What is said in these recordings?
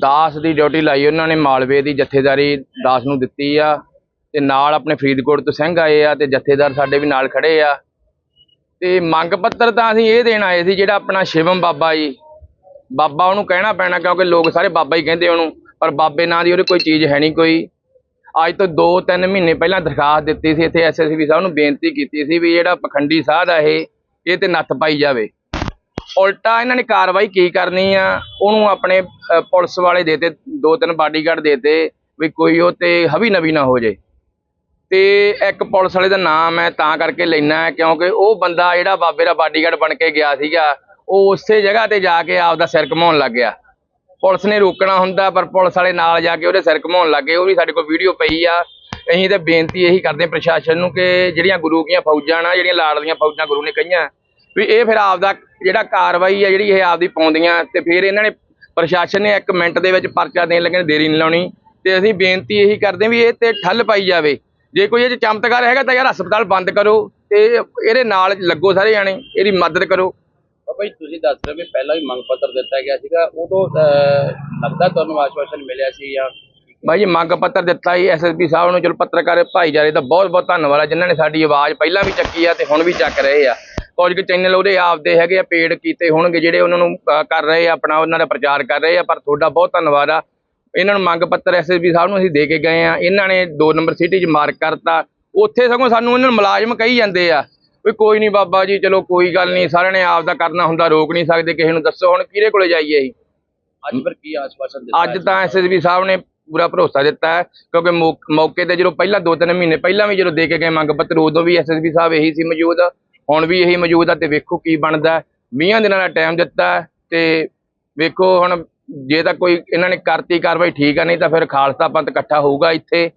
ਦਾਸ ਦੀ duty ਲਾਈ ਉਹਨਾਂ ਨੇ, ਮਾਲਵੇ ਦੀ ਜਥੇਦਾਰੀ ਦਾਸ ਨੂੰ ਦਿੱਤੀ ਆ ਤੇ ਨਾਲ ਆਪਣੇ ਫਰੀਦਕੋਟ ਤੋਂ ਸਿੰਘ ਆਏ ਆ ਤੇ ਜਥੇਦਾਰ ਸਾਡੇ ਵੀ ਨਾਲ ਖੜੇ ਆ। ਤੇ ਮੰਗ ਪੱਤਰ ਤਾਂ ਅਸੀਂ ਇਹ ਦੇਣ ਆਏ ਸੀ ਜਿਹੜਾ ਆਪਣਾ ਸ਼ਿਵਮ ਬਾਬਾ ਜੀ, ਬਾਬਾ ਉਹਨੂੰ ਕਹਿਣਾ ਪੈਣਾ ਕਿਉਂਕਿ ਲੋਕ ਸਾਰੇ ਬਾਬਾ ਹੀ ਕਹਿੰਦੇ ਉਹਨੂੰ, ਪਰ ਬਾਬੇ ਨਾਂ ਦੀ ਉਹਦੇ ਕੋਈ ਚੀਜ਼ ਹੈ ਨਹੀਂ ਕੋਈ। ਅੱਜ ਤੋਂ 2-3 ਮਹੀਨੇ ਪਹਿਲਾਂ ਦਰਖਾਸਤ ਦਿੱਤੀ ਸੀ, ਇੱਥੇ ਐਸਐਸਪੀ ਸਾਹਿਬ ਨੂੰ ਬੇਨਤੀ ਕੀਤੀ ਸੀ ਵੀ ਜਿਹੜਾ ਪਖੰਡੀ ਸਾਧ ਆ ਇਹ ਇਹ ਤੇ ਨੱਥ ਪਾਈ ਜਾਵੇ। ਉਲਟਾ ਇਹਨਾਂ ਨੇ ਕਾਰਵਾਈ ਕੀ ਕਰਨੀ ਆ? ਉਹਨੂੰ ਆਪਣੇ ਪੁਲਿਸ ਵਾਲੇ ਦੇਤੇ ਦੋ ਤਿੰਨ ਬਾਡੀਗਾਰਡ ਦੇਤੇ ਵੀ ਕੋਈ ਉਹ ਤੇ ਹਵੀ ਨਵੀ ਨਾ ਹੋ ਜੇ। ਤੇ ਇੱਕ ਪੁਲਿਸ ਵਾਲੇ ਦਾ ਨਾਮ ਮੈਂ ਤਾਂ ਕਰਕੇ ਲੈਣਾ ਕਿਉਂਕਿ ਉਹ ਬੰਦਾ ਜਿਹੜਾ ਬਾਬੇ ਦਾ ਬਾਡੀਗਾਰਡ ਬਣ ਕੇ ਗਿਆ ਸੀਗਾ, ਉਹ ਉਸੇ ਜਗ੍ਹਾ ਤੇ ਜਾ ਕੇ ਆਪਦਾ ਸਿਰ ਘਮਾਉਣ ਲੱਗ ਗਿਆ। ਪੁਲਿਸ ਨੇ ਰੋਕਣਾ ਹੁੰਦਾ, ਪਰ ਪੁਲਿਸ ਵਾਲੇ ਨਾਲ ਜਾ ਕੇ ਉਹਦੇ ਸਿਰ ਘਮਾਉਣ ਲੱਗੇ ਉਹ ਵੀ ਸਾਡੇ ਕੋਲ ਵੀਡੀਓ ਪਈ ਆ। ਅਸੀਂ ਤੇ ਬੇਨਤੀ ਇਹੀ ਕਰਦੇ ਹਾਂ ਪ੍ਰਸ਼ਾਸਨ ਨੂੰ ਕਿ ਜਿਹੜੀਆਂ ਗੁਰੂ ਦੀਆਂ ਫੌਜਾਂ ਨਾ, ਜਿਹੜੀਆਂ ਲਾਡਲੀਆਂ ਫੌਜਾਂ ਗੁਰੂ ਨੇ ਕਹੀਆਂ ਵੀ ਇਹ ਫਿਰ ਆਪਦਾ ਜਿਹੜਾ ਕਾਰਵਾਈ ਆ ਜਿਹੜੀ ਇਹ ਆਪਦੀ ਪਾਉਂਦੀਆਂ ਤੇ ਫਿਰ ਇਹਨਾਂ ਨੇ ਪ੍ਰਸ਼ਾਸਨ ਨੇ ਇੱਕ ਮਿੰਟ ਦੇ ਵਿੱਚ ਪਰਚਾ ਦੇਣ ਲੱਗੇ ਨੇ ਦੇਰੀ ਨਹੀਂ ਲਾਉਣੀ। ਤੇ ਅਸੀਂ ਬੇਨਤੀ ਇਹੀ ਕਰਦੇ ਹਾਂ ਵੀ ਇਹ ਤੇ ਠੱਲ ਪਾਈ ਜਾਵੇ। ਜੇ ਕੋਈ ਇਹ 'ਚ ਚਮਤਕਾਰ ਹੈਗਾ ਤਾਂ ਯਾਰ ਹਸਪਤਾਲ ਬੰਦ ਕਰੋ ਤੇ ਇਹਦੇ ਨਾਲ ਲੱਗੋ ਸਾਰੇ ਜਾਣੇ ਇਹਦੀ ਮਦਦ ਕਰੋ। ਜੀ ਤੁਸੀਂ ਦੱਸ ਰਹੇ ਹੋ ਵੀ ਪਹਿਲਾਂ ਵੀ ਮੰਗ ਪੱਤਰ ਦਿੱਤਾ ਗਿਆ ਸੀਗਾ ਉਦੋਂ ਲੱਗਦਾ ਤੁਹਾਨੂੰ ਆਸ਼ਵਾਸਨ ਮਿਲਿਆ ਸੀ ਜਾਂ ਜੀ ਮੰਗ ਪੱਤਰ ਦਿੱਤਾ ਜੀ ਐਸਐਸਪੀ ਸਾਹਿਬ ਨੂੰ ਚਲੋ ਪੱਤਰਕਾਰ ਭਾਈਚਾਰੇ ਦਾ ਬਹੁਤ ਬਹੁਤ ਧੰਨਵਾਦ ਜਿਨ੍ਹਾਂ ਨੇ ਸਾਡੀ ਆਵਾਜ਼ ਪਹਿਲਾਂ ਵੀ ਚੱਕੀ ਆ ਤੇ ਹੁਣ ਵੀ ਚੱਕ ਰਹੇ ਆ। ਕੁਝ ਕੁ ਚੈਨਲ ਉਹਦੇ ਆਪਦੇ ਹੈਗੇ ਆ ਪੇਡ ਕੀਤੇ ਹੋਣਗੇ ਜਿਹੜੇ ਉਹਨਾਂ ਨੂੰ ਕਰ ਰਹੇ ਆ ਆਪਣਾ ਉਹਨਾਂ ਦਾ ਪ੍ਰਚਾਰ ਕਰ ਰਹੇ ਆ ਪਰ ਤੁਹਾਡਾ ਬਹੁਤ ਧੰਨਵਾਦ ਆ। ਇਹਨਾਂ ਨੂੰ ਮੰਗ ਪੱਤਰ ਐਸਐਸਪੀ ਸਾਹਿਬ ਨੂੰ ਅਸੀਂ ਦੇ ਕੇ ਗਏ ਆ। ਇਹਨਾਂ ਨੇ 2 ਨੰਬਰ ਸਿਟੀ 'ਚ ਮਾਰਕ ਕਰਤਾ। ਉੱਥੇ ਸਗੋਂ ਸਾਨੂੰ ਇਹਨਾਂ ਨੂੰ ਮੁਲਾਜ਼ਮ ਕਹੀ ਜਾਂਦੇ ਆ ਵੀ ਕੋਈ ਨਹੀਂ ਬਾਬਾ ਜੀ ਚਲੋ ਕੋਈ ਗੱਲ ਨਹੀਂ ਸਾਰਿਆਂ ਨੇ ਆਪਦਾ ਕਰਨਾ ਹੁੰਦਾ ਰੋਕ ਨਹੀਂ ਸਕਦੇ ਕਿਸੇ ਨੂੰ ਦੱਸੋ ਹੁਣ ਕਿਹਦੇ ਕੋਲੇ ਜਾਈਏ ਅਸੀਂ। ਅੱਜ ਫਿਰ ਕੀ ਆਸ਼ਵਾਸਨ ਦਿੱਤਾ ਅੱਜ ਤਾਂ ਐਸਐਸਬੀ ਸਾਹਿਬ ਨੇ ਪੂਰਾ ਭਰੋਸਾ ਦਿੱਤਾ ਹੈ ਕਿਉਂਕਿ ਮੌਕੇ ਤੇ ਜਦੋਂ ਪਹਿਲਾਂ ਦੋ ਤਿੰਨ ਮਹੀਨੇ ਪਹਿਲਾਂ ਵੀ ਜਦੋਂ ਦੇ ਕੇ ਗਏ ਮੰਗ ਪੱਤਰ ਉਦੋਂ ਵੀ ਐਸਐਸਬੀ ਸਾਹਿਬ ਇਹੀ ਸੀ ਮੌਜੂਦ। ਹੁਣ ਵੀ ਇਹੀ ਮੌਜੂਦ ਆ ਤੇ ਵੇਖੋ ਕੀ ਬਣਦਾ 20 ਦਿਨਾਂ ਦਾ ਟਾਈਮ ਦਿੱਤਾ ਤੇ ਵੇਖੋ ਹੁਣ ਜੇ ਤਾਂ ਕੋਈ ਇਹਨਾਂ ਨੇ ਕਰਤੀ ਕਾਰਵਾਈ ਠੀਕ ਆ ਨਹੀਂ ਤਾਂ ਫਿਰ ਖਾਲਸਾ ਪੰਥ ਇਕੱਠਾ ਹੋਊਗਾ ਇੱਥੇ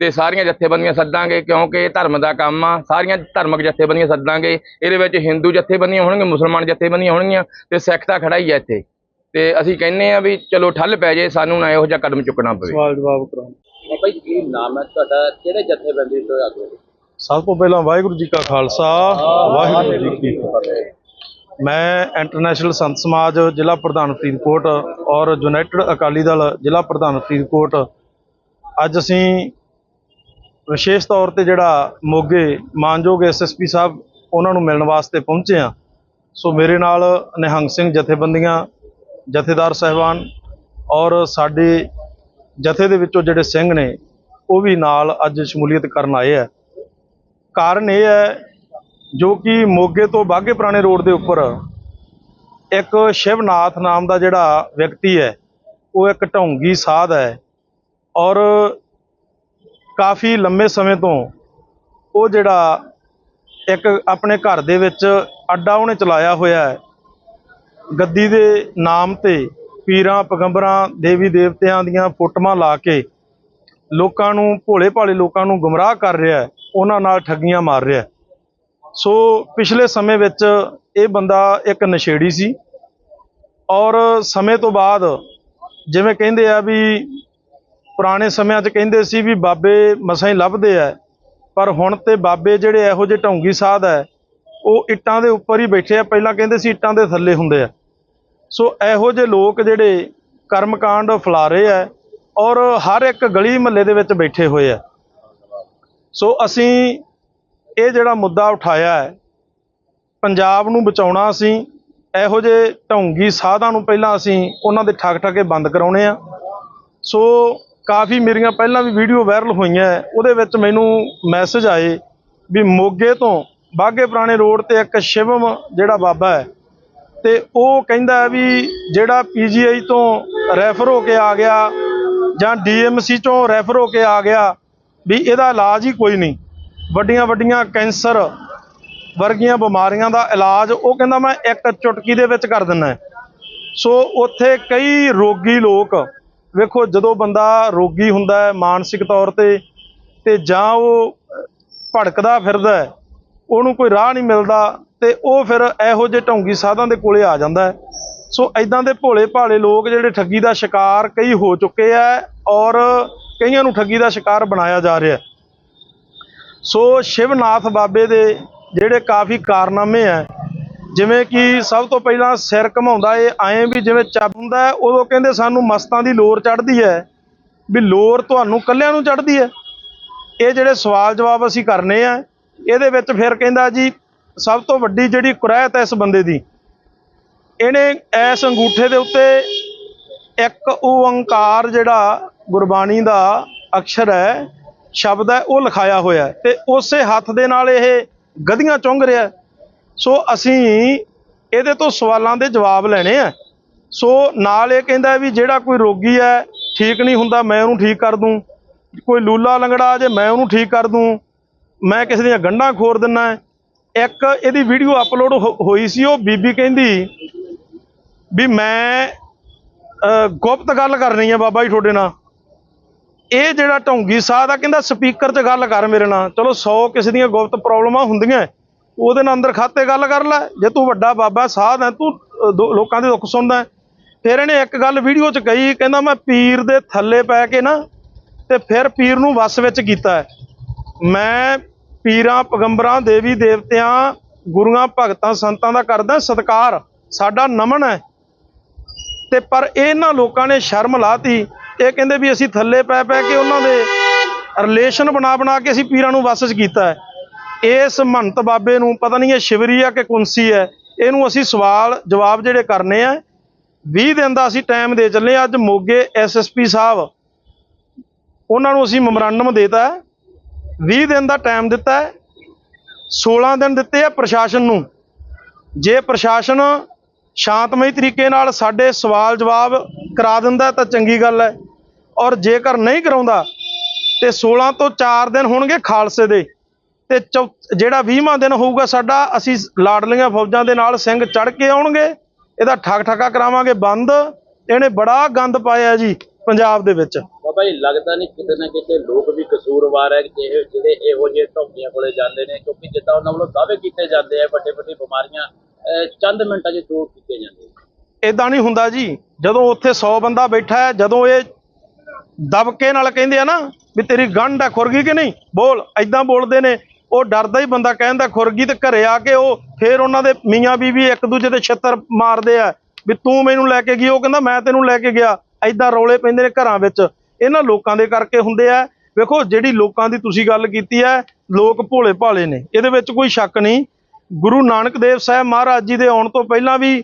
ਤੇ ਸਾਰੀਆਂ ਜਥੇਬੰਦੀਆਂ ਸੱਦਾਂਗੇ ਕਿਉਂਕਿ ਇਹ ਧਰਮ ਦਾ ਕੰਮ ਆ। ਸਾਰੀਆਂ ਧਾਰਮਿਕ ਜਥੇਬੰਦੀਆਂ ਸੱਦਾਂਗੇ। ਇਹਦੇ ਵਿੱਚ ਹਿੰਦੂ ਜਥੇਬੰਦੀਆਂ ਹੋਣਗੀਆਂ ਮੁਸਲਮਾਨ ਜਥੇਬੰਦੀਆਂ ਹੋਣਗੀਆਂ ਤੇ ਸਿੱਖ ਤਾਂ ਖੜਾ ਹੀ ਆ ਇੱਥੇ। ਤੇ ਅਸੀਂ ਕਹਿੰਨੇ ਆ ਵੀ ਚਲੋ ਠੱਲ ਪੈ ਜੇ ਸਾਨੂੰ ਨਾ ਇਹੋ ਜਿਹਾ ਕਦਮ ਚੁੱਕਣਾ ਪਵੇ। ਸਵਾਲ ਜਵਾਬ ਕਰਾਉਣ। ਬਾਬਾ ਜੀ ਕੀ ਨਾਮ ਹੈ ਤੁਹਾਡਾ? ਕਿਹੜੇ ਜਥੇਬੰਦੀ ਤੋਂ ਆਗੂ? ਸਭ ਤੋਂ ਪਹਿਲਾਂ ਵਾਹਿਗੁਰੂ ਜੀ ਕਾ ਖਾਲਸਾ, ਵਾਹਿਗੁਰੂ ਜੀ ਕੀ ਫਤਿਹ। ਮੈਂ ਇੰਟਰਨੈਸ਼ਨਲ ਸੰਤ ਸਮਾਜ ਜ਼ਿਲ੍ਹਾ ਪ੍ਰਧਾਨ ਫਰੀਦਕੋਟ ਔਰ ਯੂਨਾਈਟਿਡ ਅਕਾਲੀ ਦਲ ਜ਼ਿਲ੍ਹਾ ਪ੍ਰਧਾਨ ਫਰੀਦਕੋਟ। ਅੱਜ ਅਸੀਂ ਵਿਸ਼ੇਸ਼ ਤੌਰ ਤੇ ਜਿਹੜਾ ਮੋਗੇ ਮਾਨਯੋਗ ਐਸਐਸਪੀ ਸਾਹਿਬ, ਉਹਨਾਂ ਨੂੰ ਮਿਲਣ ਵਾਸਤੇ ਪਹੁੰਚੇ ਆ ਸੋ ਮੇਰੇ ਨਾਲ ਨਿਹੰਗ ਸਿੰਘ ਜਥੇਬੰਦੀਆਂ, ਜਥੇਦਾਰ ਸਹਿਬਾਨ ਔਰ ਸਾਡੇ ਜਥੇ ਦੇ ਵਿੱਚੋਂ ਜਿਹੜੇ ਸਿੰਘ ਨੇ, ਉਹ ਵੀ ਨਾਲ ਅੱਜ ਸ਼ਮੂਲੀਅਤ ਕਰਨ ਆਏ ਆ। ਕਾਰਨ ਇਹ ਹੈ ਜੋ ਕਿ ਮੋਗੇ ਤੋਂ ਬਾਗੇ ਪੁਰਾਣੇ ਰੋਡ ਦੇ ਉੱਪਰ ਇੱਕ ਸ਼ਿਵਨਾਥ ਨਾਮ ਦਾ ਜਿਹੜਾ ਵਿਅਕਤੀ ਹੈ, ਉਹ ਇੱਕ ਢੌਂਗੀ ਸਾਧ ਹੈ ਔਰ ਕਾਫੀ ਲੰਮੇ ਸਮੇਂ ਤੋਂ ਉਹ ਜਿਹੜਾ ਇੱਕ ਆਪਣੇ ਘਰ ਦੇ ਵਿੱਚ ਅੱਡਾ ਉਹਨੇ ਚਲਾਇਆ ਹੋਇਆ ਹੈ। ਗੱਦੀ ਦੇ ਨਾਮ ਤੇ ਪੀਰਾਂ, ਪੈਗੰਬਰਾਂ ਦੇਵੀ ਦੇਵਤਿਆਂ ਦੀਆਂ ਫੋਟੋਆਂ ਲਾ ਕੇ ਲੋਕਾਂ ਨੂੰ ਭੋਲੇ ਭਾਲੇ ਲੋਕਾਂ ਨੂੰ ਗੁੰਮਰਾਹ ਕਰ ਰਿਹਾ ਹੈ, ਉਹਨਾਂ ਨਾਲ ਠੱਗੀਆਂ ਮਾਰ ਰਿਹਾ ਹੈ। ਸੋ ਪਿਛਲੇ ਸਮੇਂ ਵਿੱਚ ਇਹ ਬੰਦਾ ਇੱਕ ਨਸ਼ੇੜੀ ਸੀ ਔਰ ਸਮੇਂ ਤੋਂ ਬਾਅਦ ਜਿਵੇਂ ਕਹਿੰਦੇ ਆ ਵੀ ਪੁਰਾਣੇ ਸਮਿਆਂ 'ਚ ਕਹਿੰਦੇ ਸੀ ਵੀ ਬਾਬੇ ਮਸਾਂ ਹੀ ਲੱਭਦੇ ਆ, ਪਰ ਹੁਣ ਤੇ ਬਾਬੇ ਜਿਹੜੇ ਇਹੋ ਜਿਹੇ ਢੌਂਗੀ ਸਾਧ ਹੈ ਉਹ ਇੱਟਾਂ ਦੇ ਉੱਪਰ ਹੀ ਬੈਠੇ ਆ। ਪਹਿਲਾਂ ਕਹਿੰਦੇ ਸੀ ਇੱਟਾਂ ਦੇ ਥੱਲੇ ਹੁੰਦੇ ਆ। ਸੋ ਇਹੋ ਜਿਹੇ ਲੋਕ ਜਿਹੜੇ ਕਰਮਕਾਂਡ ਫੈਲਾ ਰਹੇ ਆ ਔਰ ਹਰ ਇੱਕ ਗਲੀ ਮਹੱਲੇ ਦੇ ਵਿੱਚ ਬੈਠੇ ਹੋਏ ਆ ਸੋ ਅਸੀਂ ਇਹ ਜਿਹੜਾ ਮੁੱਦਾ ਉਠਾਇਆ ਹੈ, ਪੰਜਾਬ ਨੂੰ ਬਚਾਉਣਾ ਅਸੀਂ, ਇਹੋ ਜਿਹੇ ਢੌਂਗੀ ਸਾਧਾਂ ਨੂੰ ਪਹਿਲਾਂ ਅਸੀਂ ਉਹਨਾਂ ਦੇ ਠੱਗ ਠੱਗੇ ਬੰਦ ਕਰਾਉਣੇ ਆ ਸੋ ਕਾਫੀ ਮੇਰੀਆਂ ਪਹਿਲਾਂ ਵੀ ਵੀਡੀਓ ਵਾਇਰਲ ਹੋਈਆਂ ਹੈ। ਉਹਦੇ ਵਿੱਚ ਮੈਨੂੰ ਮੈਸੇਜ ਆਏ ਵੀ ਮੋਗੇ ਤੋਂ ਬਾਗੇ ਪੁਰਾਣੇ ਰੋਡ ਤੇ ਇੱਕ ਸ਼ਿਵਮ ਜਿਹੜਾ ਬਾਬਾ ਹੈ, ਤੇ ਉਹ ਕਹਿੰਦਾ ਵੀ ਜਿਹੜਾ ਪੀਜੀਆਈ ਤੋਂ ਰੈਫਰ ਹੋ ਕੇ ਆ ਗਿਆ ਜਾਂ ਡੀਐਮਸੀ ਚੋਂ ਰੈਫਰ ਹੋ ਕੇ ਆ ਗਿਆ ਵੀ ਇਹਦਾ ਇਲਾਜ ਹੀ ਕੋਈ ਨਹੀਂ। ਵੱਡੀਆਂ ਵੱਡੀਆਂ ਕੈਂਸਰ ਵਰਗੀਆਂ ਬਿਮਾਰੀਆਂ ਦਾ ਇਲਾਜ, ਉਹ ਕਹਿੰਦਾ ਮੈਂ ਇੱਕ ਚੁਟਕੀ ਦੇ ਵਿੱਚ ਕਰ ਦਿੰਦਾ ਸੋ ਉੱਥੇ ਕਈ ਰੋਗੀ ਲੋਕ, ਵੇਖੋ ਜਦੋਂ ਬੰਦਾ ਰੋਗੀ ਹੁੰਦਾ ਹੈ ਮਾਨਸਿਕ ਤੌਰ ਤੇ ਤੇ ਜਾਂ ਉਹ ਭੜਕਦਾ ਫਿਰਦਾ ਉਹਨੂੰ ਕੋਈ ਰਾਹ ਨਹੀਂ ਮਿਲਦਾ ਤੇ ਉਹ ਫਿਰ ਇਹੋ ਜਿਹੇ ਢੌਂਗੀ ਸਾਧਾਂ ਦੇ ਕੋਲੇ ਆ ਜਾਂਦਾ ਹੈ। ਸੋ ਐਦਾਂ ਦੇ ਭੋਲੇ ਭਾਲੇ ਲੋਕ ਜਿਹੜੇ ਠੱਗੀ ਦਾ ਸ਼ਿਕਾਰ ਕਈ ਹੋ ਚੁੱਕੇ ਆ ਔਰ ਕਈਆਂ ਨੂੰ ਠੱਗੀ ਦਾ ਸ਼ਿਕਾਰ ਬਣਾਇਆ ਜਾ ਰਿਹਾ ਸੋ ਸ਼ਿਵਨਾਥ ਬਾਬੇ ਦੇ ਜਿਹੜੇ ਕਾਫੀ ਕਾਰਨਾਮੇ ਆ, ਜਿਵੇਂ ਕਿ ਸਭ ਤੋਂ ਪਹਿਲਾਂ ਸਿਰ ਘਮਾਉਂਦਾ ਏ, ਐਂ ਵੀ ਜਿਵੇਂ ਚੱਬ ਹੁੰਦਾ ਉਦੋਂ ਕਹਿੰਦੇ ਸਾਨੂੰ ਮਸਤਾਂ ਦੀ ਲੋਰ ਚੜ੍ਹਦੀ ਹੈ, ਵੀ ਲੋਰ ਤੁਹਾਨੂੰ ਕੱਲਿਆਂ ਨੂੰ ਚੜ੍ਹਦੀ ਹੈ। ਇਹ ਜਿਹੜੇ ਸਵਾਲ ਜਵਾਬ ਅਸੀਂ ਕਰਨੇ ਆ, ਇਹਦੇ ਵਿੱਚ ਫਿਰ ਕਹਿੰਦਾ ਜੀ, ਸਭ ਤੋਂ ਵੱਡੀ ਜਿਹੜੀ ਕੁਰੈਤ ਹੈ ਇਸ ਬੰਦੇ ਦੀ ਇਹਨੇ ਇਸ ਅੰਗੂਠੇ ਦੇ ਉੱਤੇ ਇੱਕ ਓੰਕਾਰ ਜਿਹੜਾ ਗੁਰਬਾਣੀ ਦਾ ਅਕਸ਼ਰ ਹੈ, ਸ਼ਬਦ ਹੈ, ਉਹ ਲਿਖਾਇਆ ਹੋਇਆ ਹੈ ਤੇ ਉਸੇ ਹੱਥ ਦੇ ਨਾਲ ਇਹ ਗਧੀਆਂ ਚੁੰਘ ਰਿਹਾ ਸੋ ਅਸੀਂ ਇਹਦੇ ਤੋਂ ਸਵਾਲਾਂ ਦੇ ਜਵਾਬ ਲੈਣੇ ਆ। ਸੋ ਨਾਲ ਇਹ ਕਹਿੰਦਾ ਵੀ ਜਿਹੜਾ ਕੋਈ ਰੋਗੀ ਹੈ, ਠੀਕ ਨਹੀਂ ਹੁੰਦਾ, ਮੈਂ ਉਹਨੂੰ ਠੀਕ ਕਰ ਦੂੰ। ਕੋਈ ਲੂਲਾ ਲੰਗੜਾ ਜੇ, ਮੈਂ ਉਹਨੂੰ ਠੀਕ ਕਰ ਦੂੰ। ਮੈਂ ਕਿਸੇ ਦੀਆਂ ਗੰਢਾਂ ਖੋਰ ਦਿੰਨਾ ਇੱਕ ਇਹਦੀ ਵੀਡੀਓ ਅਪਲੋਡ ਹੋਈ ਸੀ, ਉਹ ਬੀਬੀ ਕਹਿੰਦੀ ਵੀ ਮੈਂ ਗੁਪਤ ਗੱਲ ਕਰਨੀ ਹੈ ਬਾਬਾ ਜੀ ਤੁਹਾਡੇ ਨਾਲ। ਇਹ ਜਿਹੜਾ ਢੌਂਗੀ ਸਾਧ ਆ, ਕਹਿੰਦਾ ਸਪੀਕਰ 'ਚ ਗੱਲ ਕਰ ਮੇਰੇ ਨਾਲ। ਚਲੋ 100 ਕਿਸੇ ਦੀਆਂ ਗੁਪਤ ਪ੍ਰੋਬਲਮਾਂ ਹੁੰਦੀਆਂ, ਉਹਦੇ ਨਾਲ ਅੰਦਰ ਖਾਤੇ ਗੱਲ ਕਰ ਲੈ। ਜੇ ਤੂੰ ਵੱਡਾ ਬਾਬਾ ਸਾਧ ਹੈ ਤੂੰ ਦੋ- ਲੋਕਾਂ ਦੇ ਦੁੱਖ ਸੁਣਦਾ। ਫਿਰ ਇਹਨੇ ਇੱਕ ਗੱਲ ਵੀਡੀਓ 'ਚ ਕਹੀ, ਕਹਿੰਦਾ ਮੈਂ ਪੀਰ ਦੇ ਥੱਲੇ ਪੈ ਕੇ ਨਾ, ਤੇ ਫਿਰ ਪੀਰ ਨੂੰ ਵਸ ਵਿੱਚ ਕੀਤਾ ਮੈਂ ਪੀਰਾਂ, ਪਗੰਬਰਾਂ, ਦੇਵੀ ਦੇਵਤਿਆਂ, ਗੁਰੂਆਂ, ਭਗਤਾਂ, ਸੰਤਾਂ ਦਾ ਕਰਦਾ ਸਤਿਕਾਰ। ਸਾਡਾ ਨਮਨ ਹੈ। ਤੇ ਪਰ ਇਹਨਾਂ ਲੋਕਾਂ ਨੇ ਸ਼ਰਮ ਲਾਤੀ। ਇਹ ਕਹਿੰਦੇ ਵੀ ਅਸੀਂ ਥੱਲੇ ਪੈ ਪੈ ਕੇ ਉਹਨਾਂ ਦੇ ਰਿਲੇਸ਼ਨ ਬਣਾ ਬਣਾ ਕੇ ਅਸੀਂ ਪੀਰਾਂ ਨੂੰ ਵਸ 'ਚ ਕੀਤਾ ਹੈ। ਇਸ ਮਹੰਤ ਬਾਬੇ ਨੂੰ ਪਤਾ ਨਹੀਂ ਇਹ ਸ਼ਿਵਰੀ ਆ ਕਿ ਕੁੰਸੀ ਹੈ। ਇਹਨੂੰ ਅਸੀਂ ਸਵਾਲ ਜਵਾਬ ਜਿਹੜੇ ਕਰਨੇ ਆ 20 ਦਿਨ ਦਾ ਅਸੀਂ ਟਾਈਮ ਦੇ ਚੱਲੇ ਹਾਂ। ਅੱਜ ਮੋਗੇ ਐਸਐਸਪੀ ਸਾਹਿਬ, ਉਹਨਾਂ ਨੂੰ ਅਸੀਂ ਮੈਮੋਰੰਡਮ ਦੇਤਾ ਹੈ। 20 ਦਿਨ ਦਾ ਟਾਈਮ ਦਿੱਤਾ ਹੈ। 16 ਦਿਨ ਦਿੱਤੇ ਆ ਪ੍ਰਸ਼ਾਸਨ ਨੂੰ। ਜੇ ਪ੍ਰਸ਼ਾਸਨ ਸ਼ਾਂਤਮਈ ਤਰੀਕੇ ਨਾਲ ਸਾਡੇ ਸਵਾਲ ਜਵਾਬ ਕਰਾ ਦਿੰਦਾ ਤਾਂ ਚੰਗੀ ਗੱਲ ਹੈ। ਔਰ ਜੇਕਰ ਨਹੀਂ ਕਰਾਉਂਦਾ, ਤੇ 16 ਤੋਂ 4 ਦਿਨ ਹੋਣਗੇ ਖਾਲਸੇ ਦੇ, ਤੇ ਚੌ- ਜਿਹੜਾ 20ਵਾਂ ਦਿਨ ਹੋਊਗਾ ਸਾਡਾ, ਅਸੀਂ ਲਾਡਲੀਆਂ ਫੌਜਾਂ ਦੇ ਨਾਲ ਸਿੰਘ ਚੜ ਕੇ ਆਉਣਗੇ, ਇਹਦਾ ਠੱਕ ਠੱਕਾ ਕਰਾਵਾਂਗੇ ਬੰਦ। ਇਹਨੇ ਬੜਾ ਗੰਦ ਪਾਇਆ ਜੀ ਪੰਜਾਬ ਦੇ ਵਿੱਚ। ਬਾਬਾ ਜੀ, ਲੱਗਦਾ ਨਹੀਂ ਕਿਤੇ ਨਾ ਕਿਤੇ ਲੋਕ ਵੀ ਕਸੂਰਵਾਰ ਹੈ ਜਿਹੜੇ ਇਹੋ ਜਿਹੇ ਢੌਂਗੀਆਂ ਕੋਲੇ ਜਾਂਦੇ ਨੇ, ਕਿਉਂਕਿ ਜਿੱਦਾਂ ਉਹਨਾਂ ਵੱਲੋਂ ਦਾਅਵੇ ਕੀਤੇ ਜਾਂਦੇ ਆ ਵੱਡੇ ਵੱਡੇ ਬਿਮਾਰੀਆਂ ਚੰਦ ਮਿੰਟਾਂ 'ਚ ਦੂਰ ਕੀਤੇ ਜਾਂਦੇ ਆ। ਇਦਾਂ ਨਹੀਂ ਹੁੰਦਾ ਜੀ। ਜਦੋਂ ਉੱਥੇ 100 ਬੰਦਾ ਬੈਠਾ ਹੈ, ਜਦੋਂ ਇਹ ਦਬਕੇ ਨਾਲ ਕਹਿੰਦੇ ਆ ਨਾ ਵੀ ਤੇਰੀ ਗੰਢ ਹੈ ਖੁਰਗੀ ਕਿ ਨਹੀਂ? ਬੋਲ ਐਦਾਂ ਬੋਲਦੇ ਨੇ। ਉਹ ਡਰਦਾ ਹੀ ਬੰਦਾ ਕਹਿੰਦਾ ਖੁਰਗੀ ਤੇ ਘਰੇ ਆ ਕੇ ਉਹ ਫੇਰ ਉਹਨਾਂ ਦੇ ਮੀਆਂ ਬੀਵੀ ਇੱਕ ਦੂਜੇ ਤੇ ਛੱਤਰ ਮਾਰਦੇ ਆ ਵੀ ਤੂੰ ਮੈਨੂੰ ਲੈ ਕੇ ਗਈ। ਉਹ ਕਹਿੰਦਾ, ਮੈਂ ਤੈਨੂੰ ਲੈ ਕੇ ਗਿਆ। ਐਦਾਂ ਰੌਲੇ ਪੈਂਦੇ ਨੇ ਘਰਾਂ ਵਿੱਚ। ਇਹਨਾਂ ਲੋਕਾਂ ਦੇ ਕਰਕੇ ਹੁੰਦੇ ਆ। ਵੇਖੋ, ਜਿਹੜੀ ਲੋਕਾਂ ਦੀ ਤੁਸੀਂ ਗੱਲ ਕੀਤੀ ਹੈ, ਲੋਕ ਭੋਲੇ ਭਾਲੇ ਨੇ। ਇਹਦੇ ਵਿੱਚ ਕੋਈ ਸ਼ੱਕ ਨਹੀਂ। ਗੁਰੂ ਨਾਨਕ ਦੇਵ ਸਾਹਿਬ ਮਹਾਰਾਜ ਜੀ ਦੇ ਆਉਣ ਤੋਂ ਪਹਿਲਾਂ ਵੀ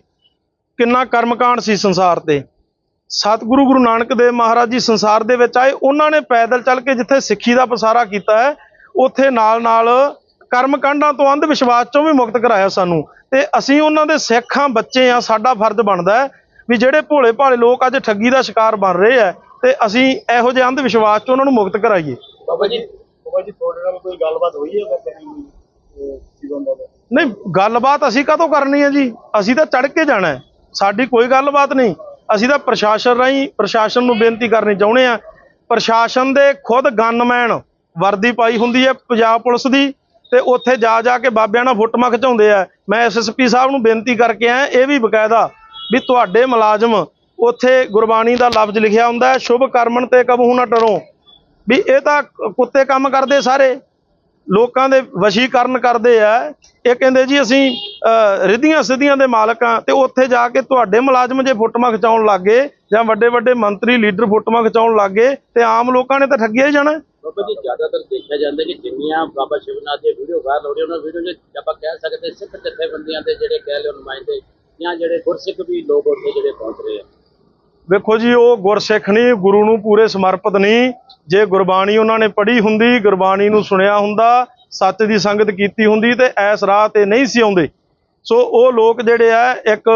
ਕਿੰਨਾ ਕਰਮਕਾਂਡ ਸੀ ਸੰਸਾਰ ਤੇ। ਸਤਿਗੁਰੂ ਗੁਰੂ ਨਾਨਕ ਦੇਵ ਮਹਾਰਾਜ ਜੀ ਸੰਸਾਰ ਦੇ ਵਿੱਚ ਆਏ, ਉਹਨਾਂ ਨੇ ਪੈਦਲ ਚੱਲ ਕੇ ਜਿੱਥੇ ਸਿੱਖੀ ਦਾ ਪਸਾਰਾ ਕੀਤਾ ਹੈ, ਉੱਥੇ ਨਾਲ ਨਾਲ ਕਰਮਕਾਂਡਾਂ ਤੋਂ ਅੰਧ ਵਿਸ਼ਵਾਸ ਚੋਂ ਵੀ ਮੁਕਤ ਕਰਾਇਆ ਸਾਨੂੰ। ਤੇ ਅਸੀਂ ਉਹਨਾਂ ਦੇ ਸਿੱਖਾਂ ਬੱਚੇ ਆ ਸਾਡਾ ਫਰਜ਼ ਬਣਦਾ ਹੈ ਵੀ ਜਿਹੜੇ ਭੋਲੇ ਭਾਲੇ ਲੋਕ ਅੱਜ ਠੱਗੀ ਦਾ ਸ਼ਿਕਾਰ ਬਣ ਰਹੇ ਆ ਤੇ ਅਸੀਂ ਇਹੋ ਜਿਹੇ ਅੰਧ ਵਿਸ਼ਵਾਸ ਚੋਂ ਉਹਨਾਂ ਨੂੰ ਮੁਕਤ ਕਰਾਈਏ। ਬਾਬਾ ਜੀ ਬਾਬਾ ਜੀ, ਤੁਹਾਡੇ ਨਾਲ ਕੋਈ ਗੱਲਬਾਤ ਹੋਈ ਹੈ ਜੀਵਨ ਦਾ ਨਹੀਂ, ਗੱਲਬਾਤ ਅਸੀਂ ਕਾਹਤੋਂ ਕਰਨੀ ਹੈ ਜੀ? ਅਸੀਂ ਤਾਂ ਚੜ ਕੇ ਜਾਣਾ ਹੈ। ਸਾਡੀ ਕੋਈ ਗੱਲਬਾਤ ਨਹੀਂ। ਅਸੀਂ ਤਾਂ ਪ੍ਰਸ਼ਾਸਨ ਰਾਹੀਂ ਪ੍ਰਸ਼ਾਸਨ ਨੂੰ ਬੇਨਤੀ ਕਰਨੀ ਚਾਹੁੰਦੇ ਆ ਪ੍ਰਸ਼ਾਸਨ ਦੇ ਖੁਦ ਗਨਮੈਨ ਵਰਦੀ ਪਾਈ ਹੁੰਦੀ ਹੈ ਪੰਜਾਬ ਪੁਲਿਸ ਦੀ ਤੇ ਉੱਥੇ ਜਾ ਜਾ ਕੇ ਬਾਬਿਆਂ ਨਾਲ ਫੁੱਟਮਾ ਖਿਚਾਉਂਦੇ ਆ। ਮੈਂ ਐਸਐਸਪੀ ਸਾਹਿਬ ਨੂੰ ਬੇਨਤੀ ਕਰਕੇ ਆਇਆ, ਇਹ ਵੀ ਬਕਾਇਦਾ ਵੀ ਤੁਹਾਡੇ ਮੁਲਾਜ਼ਮ ਉੱਥੇ ਗੁਰਬਾਣੀ ਦਾ ਲਫ਼ਜ਼ ਲਿਖਿਆ ਹੁੰਦਾ ਸ਼ੁਭ ਕਰਮਨ ਤੇ ਕਬਹੂ ਨਾ ਟਰੋ ਵੀ ਇਹ ਤਾਂ ਕੁੱਤੇ ਕੰਮ ਕਰਦੇ ਸਾਰੇ। ਲੋਕਾਂ ਦੇ ਵਸ਼ੀਕਰਨ ਕਰਦੇ ਆ। ਇਹ ਕਹਿੰਦੇ ਜੀ ਅਸੀਂ ਅਹ, ਰਿੱਧੀਆਂ ਸਿੱਧੀਆਂ ਦੇ ਮਾਲਕ ਆ ਤੇ ਉੱਥੇ ਜਾ ਕੇ ਤੁਹਾਡੇ ਮੁਲਾਜ਼ਮ ਜੇ ਫੋਟੋਆਂ ਖਿਚਾਉਣ ਲੱਗੇ ਜਾਂ ਵੱਡੇ ਵੱਡੇ ਮੰਤਰੀ ਲੀਡਰ ਫੋਟੋਆਂ ਖਿਚਾਉਣ ਲੱਗੇ ਤੇ ਆਮ ਲੋਕਾਂ ਨੇ ਤਾਂ ਠੱਗਿਆ ਹੀ ਜਾਣਾ। ਬਾਬਾ ਜੀ ਜ਼ਿਆਦਾਤਰ ਦੇਖਿਆ ਜਾਂਦਾ ਕਿ ਜਿੰਨੀਆਂ ਬਾਬਾ ਸ਼ਿਵਨਾਥ ਦੀ ਵੀਡੀਓ ਵਾਇਰਲ ਹੋ ਰਹੀ ਉਹਨਾਂ ਵੀਡੀਓ 'ਚ ਆਪਾਂ ਕਹਿ ਸਕਦੇ ਸਿੱਖ ਜਥੇਬੰਦੀਆਂ ਦੇ ਜਿਹੜੇ ਕਹਿ ਲਓ ਨੁਮਾਇੰਦੇ ਜਾਂ ਜਿਹੜੇ ਗੁਰਸਿੱਖ ਵੀ ਲੋਕ ਉੱਥੇ ਜਿਹੜੇ ਪਹੁੰਚ ਰਹੇ ਆ। ਵੇਖੋ ਜੀ ਉਹ ਗੁਰਸਿੱਖ ਨਹੀਂ ਗੁਰੂ ਨੂੰ ਪੂਰੇ ਸਮਰਪਿਤ ਨਹੀਂ। ਜੇ ਗੁਰਬਾਣੀ ਉਹਨਾਂ ਨੇ ਪੜ੍ਹੀ ਹੁੰਦੀ ਗੁਰਬਾਣੀ ਨੂੰ ਸੁਣਿਆ ਹੁੰਦਾ ਸੱਚ ਦੀ ਸੰਗਤ ਕੀਤੀ ਹੁੰਦੀ ਤੇ ਐਸ ਰਾਹ ਤੇ ਨਹੀਂ ਸੀ ਆਉਂਦੇ। ਸੋ ਉਹ ਲੋਕ ਜਿਹੜੇ ਆ ਇੱਕ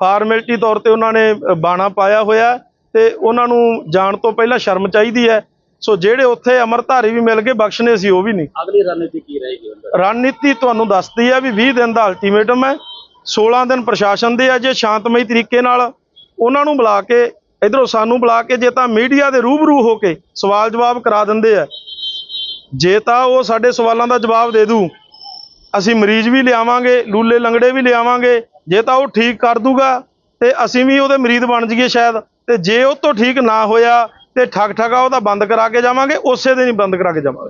ਫਾਰਮੈਲਿਟੀ ਤੌਰ ਤੇ ਉਹਨਾਂ ਨੇ ਬਾਣਾ ਪਾਇਆ ਹੋਇਆ ਤੇ ਉਹਨਾਂ ਨੂੰ ਜਾਣ ਤੋਂ ਪਹਿਲਾਂ ਸ਼ਰਮ ਚਾਹੀਦੀ ਹੈ। ਸੋ ਜਿਹੜੇ ਉੱਥੇ ਅਮਰਧਾਰੀ ਵੀ ਮਿਲ ਗਏ ਬਖਸ਼ਨੇ ਸੀ ਉਹ ਵੀ ਨਹੀਂ। ਅਗਲੀ ਰਣਨੀਤੀ ਕੀ ਰਹੇਗੀ? ਰਣਨੀਤੀ ਤੁਹਾਨੂੰ ਦੱਸਦੀ ਆ ਵੀ 20 ਦਿਨ ਦਾ ਅਲਟੀਮੇਟਮ ਹੈ 16 ਦਿਨ ਪ੍ਰਸ਼ਾਸਨ ਦੇ ਆ ਜੇ ਸ਼ਾਂਤਮਈ ਤਰੀਕੇ ਨਾਲ ਉਹਨਾਂ ਨੂੰ ਬੁਲਾ ਕੇ, ਇਧਰੋਂ ਸਾਨੂੰ ਬੁਲਾ ਕੇ ਜੇ ਤਾਂ ਮੀਡੀਆ ਦੇ ਰੂਬਰੂ ਹੋ ਕੇ ਸਵਾਲ ਜਵਾਬ ਕਰਾ ਦਿੰਦੇ ਆ। ਜੇ ਤਾਂ ਉਹ ਸਾਡੇ ਸਵਾਲਾਂ ਦਾ ਜਵਾਬ ਦੇ ਦੂ, ਅਸੀਂ ਮਰੀਜ਼ ਵੀ ਲਿਆਵਾਂਗੇ, ਲੂਲੇ ਲੰਗੜੇ ਵੀ ਲਿਆਵਾਂਗੇ, ਜੇ ਤਾਂ ਉਹ ਠੀਕ ਕਰ ਦੂਗਾ, ਤੇ ਅਸੀਂ ਵੀ ਉਹਦੇ ਮਰੀਜ਼ ਬਣ ਜਾਈਏ ਸ਼ਾਇਦ। ਤੇ ਜੇ ਉਹ ਤੋਂ ਠੀਕ ਨਾ ਹੋਇਆ ਤੇ ਠੱਗ ਠਗਾ ਉਹਦਾ ਬੰਦ ਕਰਾ ਕੇ ਜਾਵਾਂਗੇ, ਉਸੇ ਦਿਨ ਹੀ ਬੰਦ ਕਰਾ ਕੇ ਜਾਵਾਂਗੇ।